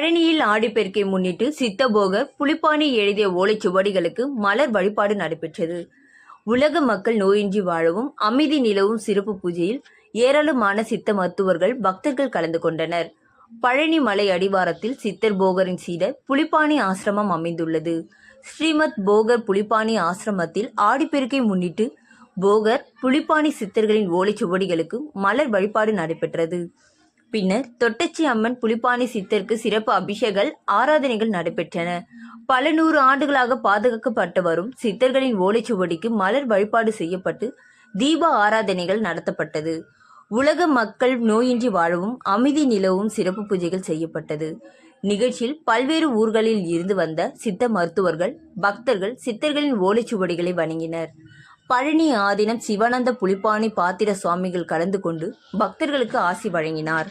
பழனியில் ஆடிப்பெருக்கை முன்னிட்டு சித்தபோகர் புலிப்பாணி எழுதிய ஓலைச்சுவடிகளுக்கு மலர் வழிபாடு நடைபெற்றது. உலக மக்கள் நோயின்றி வாழவும் அமைதி நிலவும் சிறப்பு பூஜையில் ஏராளமான சித்த மருத்துவர்கள் பக்தர்கள் கலந்து கொண்டனர். பழனி மலை அடிவாரத்தில் சித்தர் போகரின் சீடர் புலிப்பாணி ஆசிரமம் அமைந்துள்ளது. ஸ்ரீமத் போகர் புலிப்பாணி ஆசிரமத்தில் ஆடிப்பெருக்கை முன்னிட்டு போகர் புலிப்பாணி சித்தர்களின் ஓலைச்சுவடிகளுக்கு மலர் வழிபாடு நடைபெற்றது. பின்னர் தொட்டச்சி அம்மன் புலிப்பாணி சித்தருக்கு சிறப்பு அபிஷேகங்கள் ஆராதனைகள் நடைபெற்றன. பல நூறு ஆண்டுகளாக பாதுகாக்கப்பட்டு வரும் சித்தர்களின் ஓலைச்சுவடிக்கு மலர் வழிபாடு செய்யப்பட்டு தீப ஆராதனைகள் நடத்தப்பட்டது. உலக மக்கள் நோயின்றி வாழவும் அமைதி நிலவும் சிறப்பு பூஜைகள் செய்யப்பட்டது. நிகழ்ச்சியில் பல்வேறு ஊர்களில் இருந்து வந்த சித்த மருத்துவர்கள் பக்தர்கள் சித்தர்களின் ஓலைச்சுவடிகளை வணங்கினர். பழனி ஆதீனம் சிவானந்த புலிப்பாணி பாத்திர சுவாமிகள் கலந்து கொண்டு பக்தர்களுக்கு ஆசி வழங்கினார்.